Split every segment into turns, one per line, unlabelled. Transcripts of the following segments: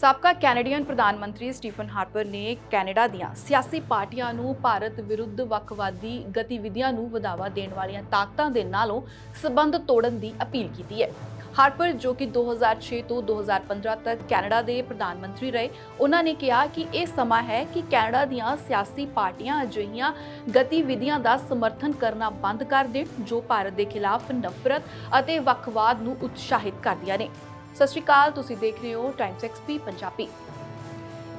ਸਾਬਕਾ ਕੈਨੇਡੀਅਨ ਪ੍ਰਧਾਨ ਮੰਤਰੀ ਸਟੀਫਨ ਹਾਰਪਰ ਨੇ ਕੈਨੇਡਾ ਦੀਆਂ ਸਿਆਸੀ ਪਾਰਟੀਆਂ ਨੂੰ ਭਾਰਤ ਵਿਰੁੱਧ ਵੱਖਵਾਦੀ ਗਤੀਵਿਧੀਆਂ ਨੂੰ ਵਧਾਵਾ ਦੇਣ ਵਾਲੀਆਂ ਤਾਕਤਾਂ ਦੇ ਨਾਲੋਂ ਸਬੰਧ ਤੋੜਨ ਦੀ ਅਪੀਲ ਕੀਤੀ ਹੈ। ਹਾਰਪਰ, ਜੋ ਕਿ 2006 ਤੋਂ 2015 ਤੱਕ ਕੈਨੇਡਾ ਦੇ ਪ੍ਰਧਾਨ ਮੰਤਰੀ ਰਹੇ, ਉਹਨਾਂ ਨੇ ਕਿਹਾ ਕਿ ਇਹ ਸਮਾਂ ਹੈ ਕਿ ਕੈਨੇਡਾ ਦੀਆਂ ਸਿਆਸੀ ਪਾਰਟੀਆਂ ਅਜਿਹੀਆਂ ਗਤੀਵਿਧੀਆਂ ਦਾ ਸਮਰਥਨ ਕਰਨਾ ਬੰਦ ਕਰ ਦੇਣ, ਜੋ ਭਾਰਤ ਦੇ ਖਿਲਾਫ ਨਫ਼ਰਤ ਅਤੇ ਵੱਖਵਾਦ ਨੂੰ ਉਤਸ਼ਾਹਿਤ ਕਰਦੀਆਂ ਨੇ। ਸਤਿ ਸ਼੍ਰੀ ਅਕਾਲ, ਤੁਸੀਂ ਦੇਖ ਰਹੇ ਹੋ Times XP Punjabi.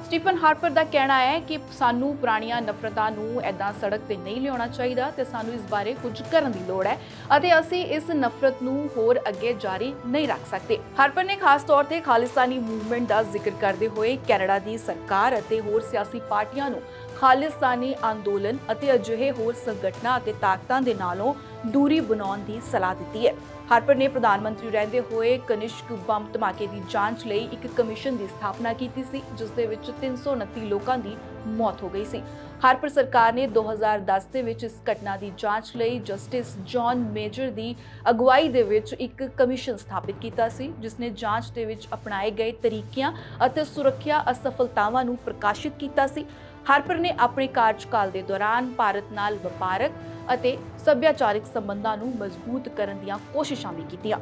Stephen Harper ਦਾ ਕਹਿਣਾ ਹੈ ਕਿ ਸਾਨੂੰ ਪੁਰਾਣੀਆਂ ਨਫ਼ਰਤਾਂ ਨੂੰ ਐਦਾਂ ਸੜਕ ਤੇ ਨਹੀਂ ਲਿਆਉਣਾ ਚਾਹੀਦਾ ਤੇ ਸਾਨੂੰ ਇਸ ਬਾਰੇ ਕੁਝ ਕਰਨ ਦੀ ਲੋੜ ਹੈ ਅਤੇ ਅਸੀਂ ਇਸ ਨਫ਼ਰਤ ਨੂੰ ਹੋਰ ਅੱਗੇ ਜਾਰੀ ਨਹੀਂ ਰੱਖ ਸਕਦੇ। ਹਾਰਪਰ ਨੇ ਖਾਸ ਤੌਰ ਤੇ ਖਾਲਿਸਤਾਨੀ ਮੂਵਮੈਂਟ ਦਾ ਜ਼ਿਕਰ ਕਰਦੇ ਹੋਏ ਕੈਨੇਡਾ ਦੀ ਸਰਕਾਰ ਅਤੇ ਹੋਰ ਸਿਆਸੀ ਪਾਰਟੀਆਂ ਨੂੰ ਖਾਲਿਸਤਾਨੀ ਅੰਦੋਲਨ ਅਤੇ ਅਜਿਹੇ ਹੋਰ ਸੰਗਠਨਾਂ ਅਤੇ ਤਾਕਤਾਂ ਦੇ ਨਾਲੋਂ ਦੂਰੀ ਬਣਾਉਣ ਦੀ ਸਲਾਹ ਦਿੱਤੀ ਹੈ। ਹਾਰਪਰ ਨੇ ਪ੍ਰਧਾਨ ਮੰਤਰੀ ਰਹਿੰਦੇ ਹੋਏ ਕਨਿਸ਼ਕ ਬੰਬ ਧਮਾਕੇ ਦੀ ਜਾਂਚ ਲਈ ਇੱਕ ਕਮਿਸ਼ਨ ਦੀ ਸਥਾਪਨਾ ਕੀਤੀ ਸੀ, ਜਿਸ ਦੇ ਵਿੱਚ 329 ਲੋਕਾਂ ਦੀ ਮੌਤ ਹੋ ਗਈ ਸੀ। ਹਾਰਪਰ ਸਰਕਾਰ ਨੇ 2010 ਦੇ ਵਿੱਚ ਇਸ ਘਟਨਾ ਦੀ ਜਾਂਚ ਲਈ ਜਸਟਿਸ ਜੌਨ ਮੇਜਰ ਦੀ ਅਗਵਾਈ ਦੇ ਵਿੱਚ ਇੱਕ ਕਮਿਸ਼ਨ ਸਥਾਪਿਤ ਕੀਤਾ ਸੀ, ਜਿਸ ਨੇ ਜਾਂਚ ਦੇ ਵਿੱਚ ਅਪਣਾਏ ਗਏ ਤਰੀਕਿਆਂ ਅਤੇ ਸੁਰੱਖਿਆ ਅਸਫਲਤਾਵਾਂ ਨੂੰ ਪ੍ਰਕਾਸ਼ਿਤ ਕੀਤਾ ਸੀ। ਹਾਰਪਰ ਨੇ ਆਪਣੇ ਕਾਰਜਕਾਲ ਦੇ ਦੌਰਾਨ ਭਾਰਤ ਨਾਲ ਵਪਾਰਕ ਅਤੇ ਸੱਭਿਆਚਾਰਿਕ ਸੰਬੰਧਾਂ ਨੂੰ ਮਜ਼ਬੂਤ ਕਰਨ ਦੀਆਂ ਕੋਸ਼ਿਸ਼ਾਂ ਵੀ ਕੀਤੀਆਂ।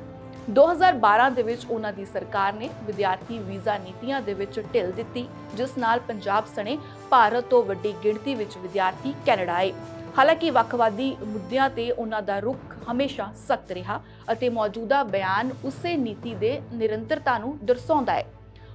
2012 ਦੇ ਵਿੱਚ ਉਹਨਾਂ ਦੀ ਸਰਕਾਰ ਨੇ ਵਿਦਿਆਰਥੀ ਵੀਜ਼ਾ ਨੀਤੀਆਂ ਦੇ ਵਿੱਚ ਢਿੱਲ ਦਿੱਤੀ, ਜਿਸ ਨਾਲ ਪੰਜਾਬ ਸਣੇ ਭਾਰਤ ਤੋਂ ਵੱਡੀ ਗਿਣਤੀ ਵਿੱਚ ਵਿਦਿਆਰਥੀ ਕੈਨੇਡਾ ਆਏ। ਹਾਲਾਂਕਿ ਵੱਖਵਾਦੀ ਮੁੱਦਿਆਂ ਤੇ ਉਹਨਾਂ ਦਾ ਰੁਖ ਹਮੇਸ਼ਾ ਸਖਤ ਰਿਹਾ ਅਤੇ ਮੌਜੂਦਾ ਬਿਆਨ ਉਸੇ ਨੀਤੀ ਦੇ ਨਿਰੰਤਰਤਾ ਨੂੰ ਦਰਸਾਉਂਦਾ ਹੈ।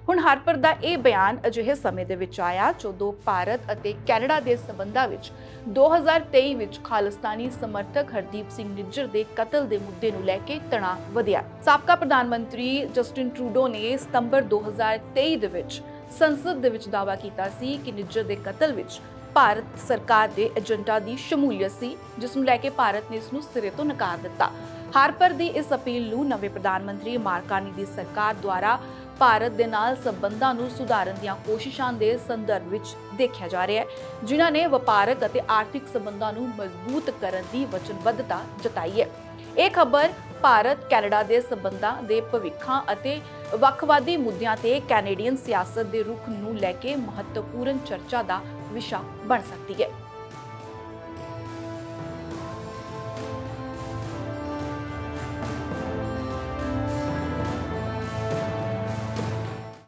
ਹੁਣ ਹਾਰਪਰ ਦਾ ਇਹ ਬਿਆਨ ਅਜਿਹੇ ਸਮੇਂ ਦੇ ਵਿੱਚ ਆਇਆ ਜਦੋਂ ਭਾਰਤ ਅਤੇ ਕੈਨੇਡਾ ਦੇ ਸਬੰਧਾਂ ਵਿੱਚ 2023 ਵਿੱਚ ਖਾਲਿਸਤਾਨੀ ਸਮਰਥਕ ਹਰਦੀਪ ਸਿੰਘ ਨਿੱਜਰ ਦੇ ਕਤਲ ਦੇ ਮੁੱਦੇ ਨੂੰ ਲੈ ਕੇ ਤਣਾਅ ਵਧਿਆ। ਸਾਬਕਾ ਪ੍ਰਧਾਨ ਮੰਤਰੀ ਜਸਟਿਨ ਟਰੂਡੋ ਨੇ ਸਤੰਬਰ 2023 ਦੇ ਵਿੱਚ ਸੰਸਦ ਦੇ ਵਿੱਚ ਦਾਅਵਾ ਕੀਤਾ ਸੀ ਕਿ ਨਿੱਜਰ ਦੇ ਕਤਲ ਵਿੱਚ ਭਾਰਤ ਸਰਕਾਰ ਦੇ ਏਜੰਟਾਂ ਦੀ ਸ਼ਮੂਲੀਅਤ ਸੀ, ਜਿਸ ਨੂੰ ਲੈ ਕੇ ਭਾਰਤ ਨੇ ਇਸ ਨੂੰ ਸਿਰੇ ਤੋਂ ਨਕਾਰ ਦਿੱਤਾ। ਹਾਰਪਰ ਦੀ ਇਸ ਅਪੀਲ ਨੂੰ ਨਵੇਂ ਪ੍ਰਧਾਨ ਮੰਤਰੀ ਮਾਰਕਾਨੀ ਦੀ ਸਰਕਾਰ ਦੁਆਰਾ ਭਾਰਤ ਦੇ ਨਾਲ ਸੰਬੰਧਾਂ ਨੂੰ ਸੁਧਾਰਨ ਦੀਆਂ ਕੋਸ਼ਿਸ਼ਾਂ ਦੇ ਸੰਦਰਭ ਵਿੱਚ ਦੇਖਿਆ ਜਾ ਰਿਹਾ ਹੈ, ਜਿਨ੍ਹਾਂ ਨੇ ਵਪਾਰਕ ਅਤੇ ਆਰਥਿਕ ਸੰਬੰਧਾਂ ਨੂੰ ਮਜ਼ਬੂਤ ਕਰਨ ਦੀ ਵਚਨਬੱਧਤਾ ਜਤਾਈ ਹੈ। ਇਹ ਖਬਰ ਭਾਰਤ, ਕੈਨੇਡਾ ਦੇ ਸੰਬੰਧਾਂ ਦੇ ਭਵਿੱਖਾਂ ਅਤੇ ਵੱਖਵਾਦੀ ਮੁੱਦਿਆਂ ਤੇ ਕੈਨੇਡੀਅਨ ਸਿਆਸਤ ਦੇ ਰੁਖ ਨੂੰ ਲੈ ਕੇ ਮਹੱਤਵਪੂਰਨ ਚਰਚਾ ਦਾ ਵਿਸ਼ਾ ਬਣ ਸਕਦੀ ਹੈ।